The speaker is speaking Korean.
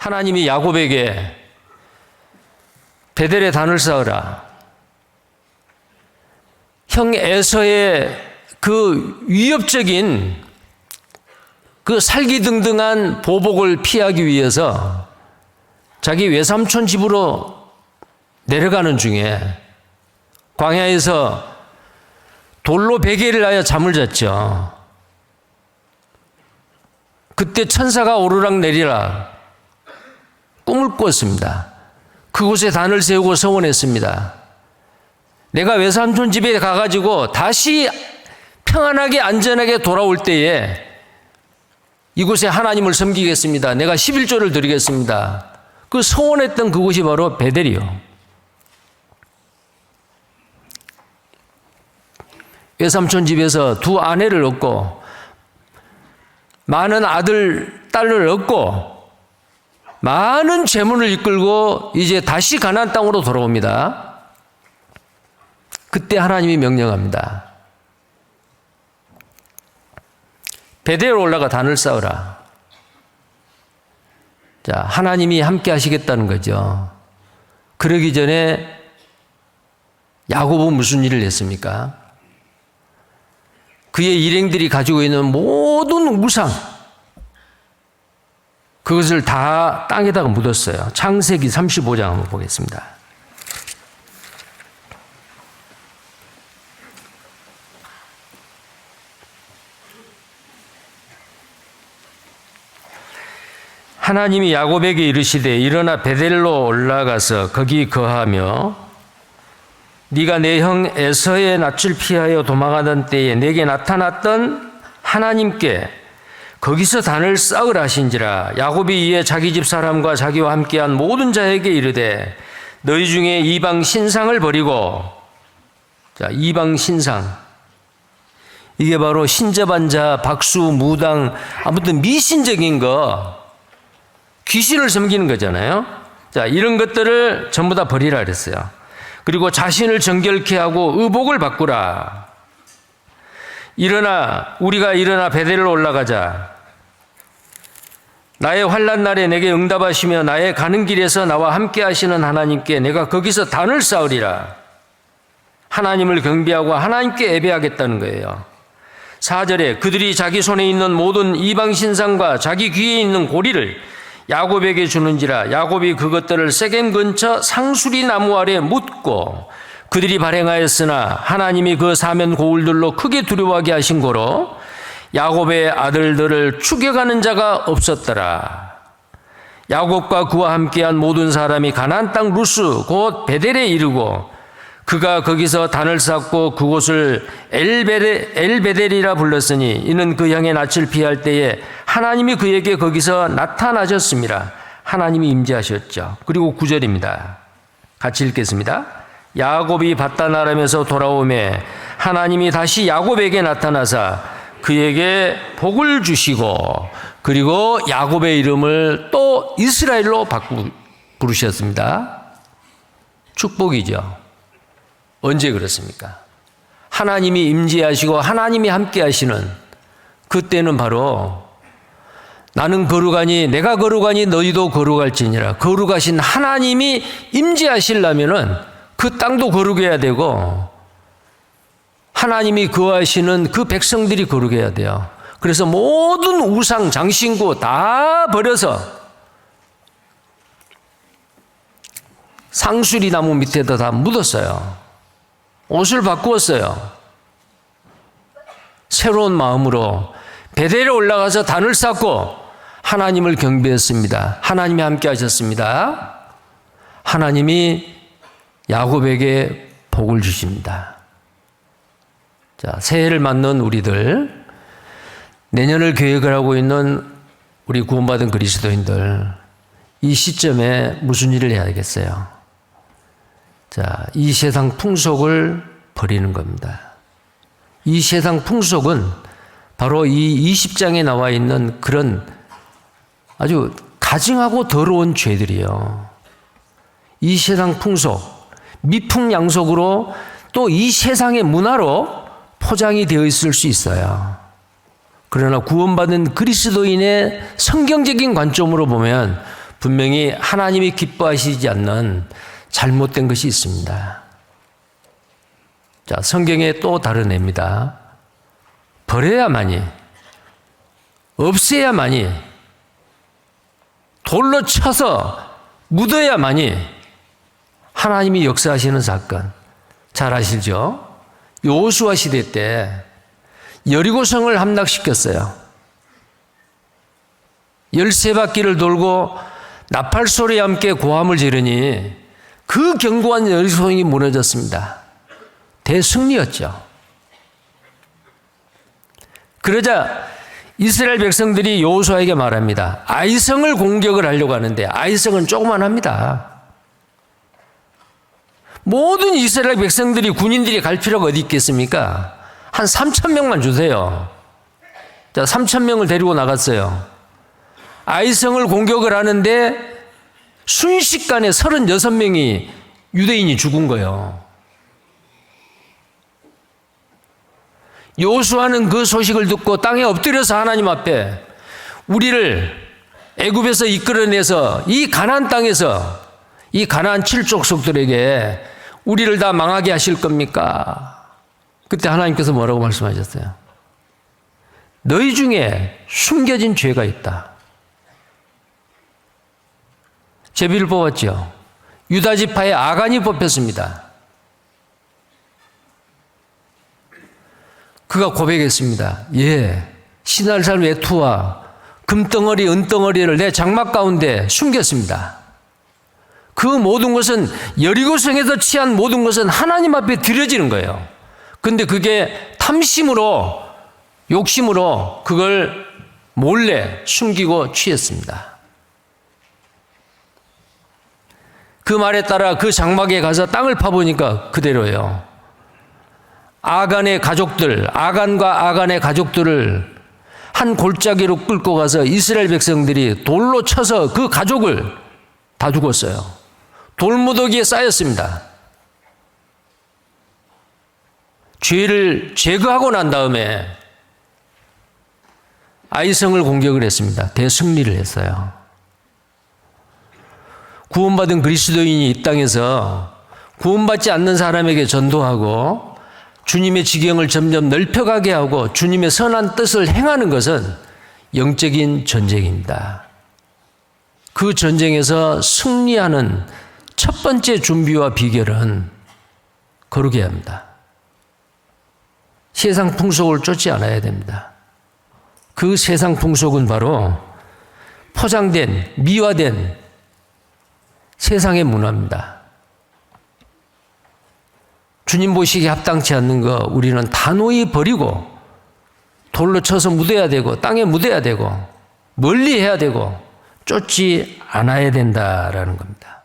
하나님이 야곱에게 베델의 단을 쌓으라. 형 에서의 그 위협적인 그 살기등등한 보복을 피하기 위해서 자기 외삼촌 집으로 내려가는 중에 광야에서 돌로 베개를 하여 잠을 잤죠. 그때 천사가 오르락 내리락 꿈을 꿨습니다. 그곳에 단을 세우고 서원했습니다. 내가 외삼촌 집에 가가지고 다시 평안하게 안전하게 돌아올 때에 이곳에 하나님을 섬기겠습니다. 내가 11조를 드리겠습니다. 그 소원했던 그곳이 바로 베델이요. 외삼촌 집에서 두 아내를 얻고 많은 아들, 딸을 얻고 많은 재물을 이끌고 이제 다시 가나안 땅으로 돌아옵니다. 그때 하나님이 명령합니다. 베델로 올라가 단을 쌓으라. 자, 하나님이 함께 하시겠다는 거죠. 그러기 전에 야곱은 무슨 일을 했습니까? 그의 일행들이 가지고 있는 모든 우상, 그것을 다 땅에다가 묻었어요. 창세기 35장 한번 보겠습니다. 하나님이 야곱에게 이르시되 일어나 베델로 올라가서 거기 거하며 네가 내 형 에서의 낯을 피하여 도망하던 때에 내게 나타났던 하나님께 거기서 단을 쌓으라 하신지라 야곱이 이에 자기 집 사람과 자기와 함께한 모든 자에게 이르되 너희 중에 이방 신상을 버리고 자 이방 신상 이게 바로 신접한 자 박수 무당 아무튼 미신적인 거 귀신을 섬기는 거잖아요. 자, 이런 것들을 전부 다 버리라 그랬어요. 그리고 자신을 정결케 하고 의복을 바꾸라. 일어나 우리가 일어나 베델로 올라가자. 나의 환란 날에 내게 응답하시며 나의 가는 길에서 나와 함께 하시는 하나님께 내가 거기서 단을 쌓으리라. 하나님을 경배하고 하나님께 예배하겠다는 거예요. 4절에 그들이 자기 손에 있는 모든 이방 신상과 자기 귀에 있는 고리를 야곱에게 주는지라 야곱이 그것들을 세겜 근처 상수리 나무 아래 묻고 그들이 발행하였으나 하나님이 그 사면 고울들로 크게 두려워하게 하신 거로 야곱의 아들들을 추격하는 자가 없었더라. 야곱과 그와 함께한 모든 사람이 가나안 땅 루스 곧 베델에 이르고 그가 거기서 단을 쌓고 그곳을 엘베데, 엘베델이라 불렀으니 이는 그 형의 낯을 피할 때에 하나님이 그에게 거기서 나타나셨습니다. 하나님이 임재하셨죠. 그리고 구절입니다 같이 읽겠습니다. 야곱이 바다나라면서 돌아오매 하나님이 다시 야곱에게 나타나사 그에게 복을 주시고 그리고 야곱의 이름을 또 이스라엘로 바꾸 부르셨습니다. 축복이죠. 언제 그렇습니까? 하나님이 임재하시고 하나님이 함께 하시는 그때는 바로 나는 거룩하니 내가 거룩하니 너희도 거룩할지니라 거룩하신 하나님이 임재하시려면은 그 땅도 거룩해야 되고 하나님이 거하시는 그 백성들이 거룩 해야 돼요. 그래서 모든 우상 장신구 다 버려서 상수리 나무 밑에다 다 묻었어요. 옷을 바꾸었어요. 새로운 마음으로 베델에 올라가서 단을 쌓고 하나님을 경배했습니다. 하나님이 함께 하셨습니다. 하나님이 야곱에게 복을 주십니다. 자, 새해를 맞는 우리들, 내년을 계획을 하고 있는 우리 구원받은 그리스도인들, 이 시점에 무슨 일을 해야 되겠어요? 자, 이 세상 풍속을 버리는 겁니다. 이 세상 풍속은 바로 이 20장에 나와 있는 그런 아주 가증하고 더러운 죄들이요. 이 세상 풍속, 미풍양속으로 또 이 세상의 문화로 포장이 되어 있을 수 있어요. 그러나 구원받은 그리스도인의 성경적인 관점으로 보면 분명히 하나님이 기뻐하시지 않는 잘못된 것이 있습니다. 자, 성경에 또 다른 애입니다. 버려야만이, 없애야만이, 돌로 쳐서 묻어야만이 하나님이 역사하시는 사건. 잘 아시죠? 요수아 시대 때 여리고성을 함락시켰어요. 열세 바퀴를 돌고 나팔 소리와 함께 고함을 지르니 그 견고한 여리고성이 무너졌습니다. 대승리였죠. 그러자 이스라엘 백성들이 여호수아에게 말합니다. 아이성을 공격을 하려고 하는데 아이성은 조그만 합니다. 모든 이스라엘 백성들이 군인들이 갈 필요가 어디 있겠습니까? 한 3천 명만 주세요. 자, 3천 명을 데리고 나갔어요. 아이성을 공격을 하는데 순식간에 36명이 유대인이 죽은 거예요. 요수아는 그 소식을 듣고 땅에 엎드려서 하나님 앞에 우리를 애굽에서 이끌어내서 이 가나안 땅에서 이 가나안 칠족속들에게 우리를 다 망하게 하실 겁니까? 그때 하나님께서 뭐라고 말씀하셨어요? 너희 중에 숨겨진 죄가 있다. 제비를 뽑았죠. 유다 지파의 아간이 뽑혔습니다. 그가 고백했습니다. 예, 신할살 외투와 금덩어리, 은덩어리를 내 장막 가운데 숨겼습니다. 그 모든 것은 여리고성에서 취한 모든 것은 하나님 앞에 드려지는 거예요. 근데 그게 탐심으로, 욕심으로 그걸 몰래 숨기고 취했습니다. 그 말에 따라 그 장막에 가서 땅을 파보니까 그대로예요. 아간의 가족들, 아간과 아간의 가족들을 한 골짜기로 끌고 가서 이스라엘 백성들이 돌로 쳐서 그 가족을 다 죽었어요. 돌무더기에 쌓였습니다. 죄를 제거하고 난 다음에 아이성을 공격을 했습니다. 대승리를 했어요. 구원받은 그리스도인이 이 땅에서 구원받지 않는 사람에게 전도하고 주님의 지경을 점점 넓혀가게 하고 주님의 선한 뜻을 행하는 것은 영적인 전쟁입니다. 그 전쟁에서 승리하는 첫 번째 준비와 비결은 거룩해야 합니다. 세상 풍속을 쫓지 않아야 됩니다. 그 세상 풍속은 바로 포장된, 미화된 세상의 문화입니다. 주님 보시기에 합당치 않는 거 우리는 단호히 버리고 돌로 쳐서 묻어야 되고 땅에 묻어야 되고 멀리 해야 되고 쫓지 않아야 된다라는 겁니다.